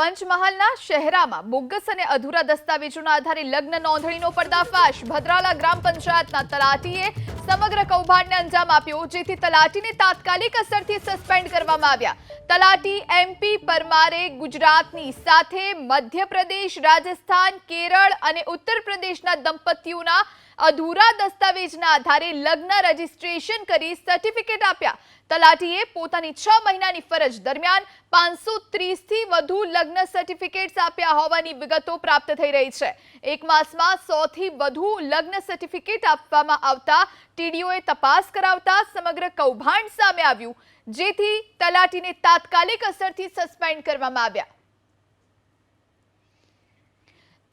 પંચમહાલના શહેરામાં બોગસ અને અધૂરા દસ્તાવેજોના આધારે લગ્ન નોંધણીનો પર્દાફાશ. ભદ્રાલા ગ્રામ પંચાયતના તલાટીએ સમગ્ર કૌભાંડને અંજામ આપ્યો, જેથી તલાટીને તાત્કાલિક અસરથી સસ્પેન્ડ કરવામાં આવ્યા. તલાટી એમપી પરમારે ગુજરાતની સાથે મધ્યપ્રદેશ, રાજસ્થાન, કેરળ અને ઉત્તર પ્રદેશના દંપતીઓના અધૂરા દસ્તાવેજના આધારે લગ્ન રજીસ્ટ્રેશન કરી સર્ટિફિકેટ આપ્યા. તલાટીએ પોતાની છ મહિનાની ફરજ દરમિયાન પાંચસો ત્રીસથી વધુ લગ્ન સર્ટિફિકેટ્સ આપ્યા હોવાની વિગતો પ્રાપ્ત થઈ રહી છે. એક માસમાં સોથી વધુ લગ્ન સર્ટિફિકેટ આપવામાં આવતા ટીડીઓએ તપાસ કરાવતા સમગ્ર કૌભાંડ સામે આવ્યું, જેથી તલાટીને તાત્કાલિક અસરથી સસ્પેન્ડ કરવામાં આવ્યા.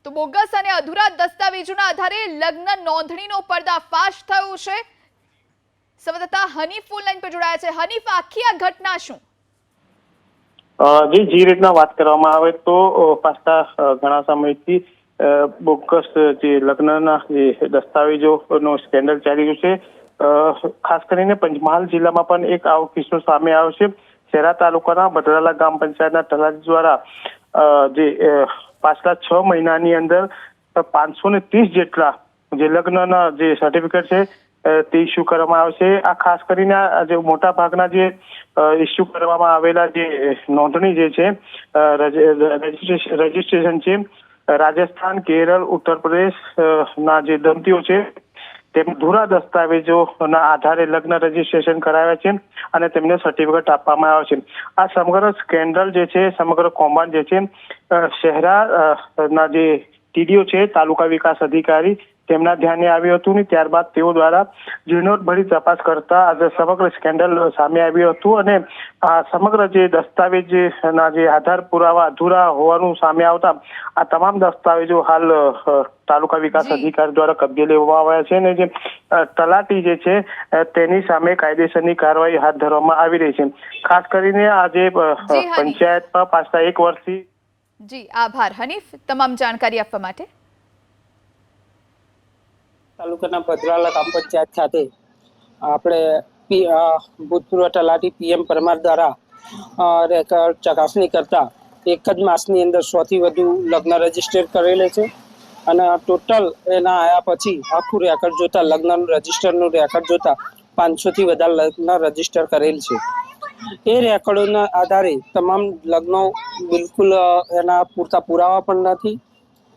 તો બોગસ અને અધૂરા દસ્તાવેજોના આધારે લગ્ન નોંધણીનો પર્દાફાશ થયો છે. સંવાદદાતા હનીફ ફોન લાઈન પર જોડાયા છે. હનીફ, આખી આ ઘટના શું? જી, જે રીતના વાત કરવામાં આવે તો પાછલા ઘણા સમયથી બોગસ જે લગ્નના જે દસ્તાવેજોનો સ્કેન્ડલ ચાલી રહ્યું છે. ખાસ કરીને પંચમહાલ જિલ્લામાં પણ એક આવો કિસ્સો સામે આવ્યો છે. શહેરા તાલુકાના બદરાલા ગ્રામ પંચાયતના તલાટી દ્વારા જે પાછલા છ મહિનાની અંદર પાંચસો ને ત્રીસ જેટલા જે લગ્નના જે સર્ટિફિકેટ છે તે ઇસ્યુ કરવામાં આવશે. આ ખાસ કરીને જે મોટા ભાગના જે ઇસ્યુ કરવામાં આવેલા જે નોંધણી જે છે રજિસ્ટ્રેશન છે રાજસ્થાન, કેરળ, ઉત્તર પ્રદેશ ના જે દંપતીઓ છે તેમ ધૂરા દસ્તાવેજોના આધારે લગ્ન રજીસ્ટ્રેશન કરાવ્યા છે અને તેમને સર્ટિફિકેટ આપવામાં આવ્યા છે. આ સમગ્ર સ્કેન્ડલ જે છે, સમગ્ર કૌભાંડ જે છે શહેરા ના જે ટીડીઓ છે, તાલુકા વિકાસ અધિકારી તેમના ધ્યાને આવ્યું હતું ને ત્યારબાદ તેઓ દ્વારા ઝીણવટભરી તપાસ કરતા આજે સમગ્ર સ્કેન્ડલ સામે આવ્યું હતું અને આ સમગ્ર જે દસ્તાવેજના જે આધાર પુરાવા અધૂરા હોવાનું સામે આવતા આ તમામ દસ્તાવેજો હાલ તાલુકા વિકાસ અધિકારી દ્વારા કબજે લેવામાં આવ્યા છે અને જે તલાટી જે છે તેની સામે કાયદેસરની કાર્યવાહી હાથ ધરવામાં આવી રહી છે. ખાસ કરીને આજે. પંચાયતમાં પાછલા એક વર્ષથી જી આભાર હનીફ. તમામ જાણકારી આપવા માટે. તાલુકાના ભદ્રાલા ગ્રામ પંચાયત ખાતે આપણે ભૂતપૂર્વ તલાટી પીએમ પરમાર દ્વારા રેકોર્ડ ચકાસણી કરતા એક જ માસની અંદર સોથી વધુ લગ્ન રજિસ્ટર કરેલે છે. અને ટોટલ એના આયા પછી આખું રેકર્ડ જોતા લગ્નનું રજીસ્ટરનું રેકર્ડ જોતા પાંચસોથી વધારે લગ્ન રજિસ્ટર કરેલ છે. એ રેકોર્ડોના આધારે તમામ લગ્નો બિલકુલ એના પૂરતા પુરાવા પણ નથી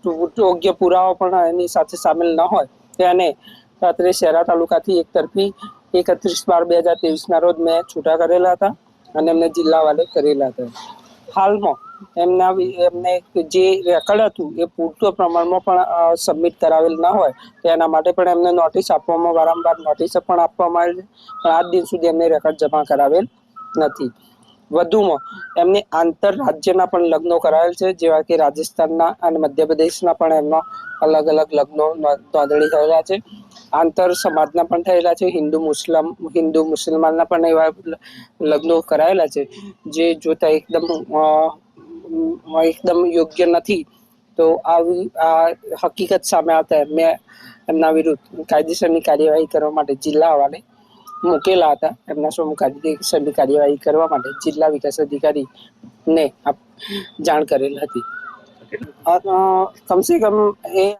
યોગ્ય પુરાવા પણ એની સાથે સામેલ ન હોય. તેને રાત્રે શહેરા તાલુકાથી એક તરફી એકત્રીસ બાર બે હજાર ના રોજ મેં છૂટા કરેલા હતા અને એમને જિલ્લા વાલે કરેલા હતા. હાલમાં એમના એમને જે રેકર્ડ હતું એ પૂરતું પ્રમાણમાં પણ સબમિટ કરાવેલ ના હોય તો એના માટે પણ એમને નોટિસ આપવામાં, વારંવાર નોટિસ પણ આપવામાં આવેલ છે. પણ આજ દિન સુધી એમને રેકર્ડ જમા કરાવેલ નથી. વધુમાં એમને આંતર રાજ્યના પણ લગ્નો કરાયેલ છે, જેવા કે રાજસ્થાનના અને મધ્યપ્રદેશના પણ એમના અલગ અલગ લગ્નો નોંધણી થયેલા છે. આંતર સમાજના પણ થયેલા છે, હિન્દુ મુસ્લિમ, હિન્દુ મુસલમાનના પણ એવા લગ્નો કરાયેલા છે, જે જોતા એકદમ એકદમ યોગ્ય નથી. તો આવી, આ હકીકત સામે આવતા મેં એમના વિરુદ્ધ કાયદેસરની કાર્યવાહી કરવા માટે જિલ્લા હવાલે મૂકેલા હતા. એમના સમૂહ કાયદેસરની કાર્યવાહી કરવા માટે જિલ્લા વિકાસ અધિકારી ને આપ- જાણ કરેલ હતી. કમસે કમ એ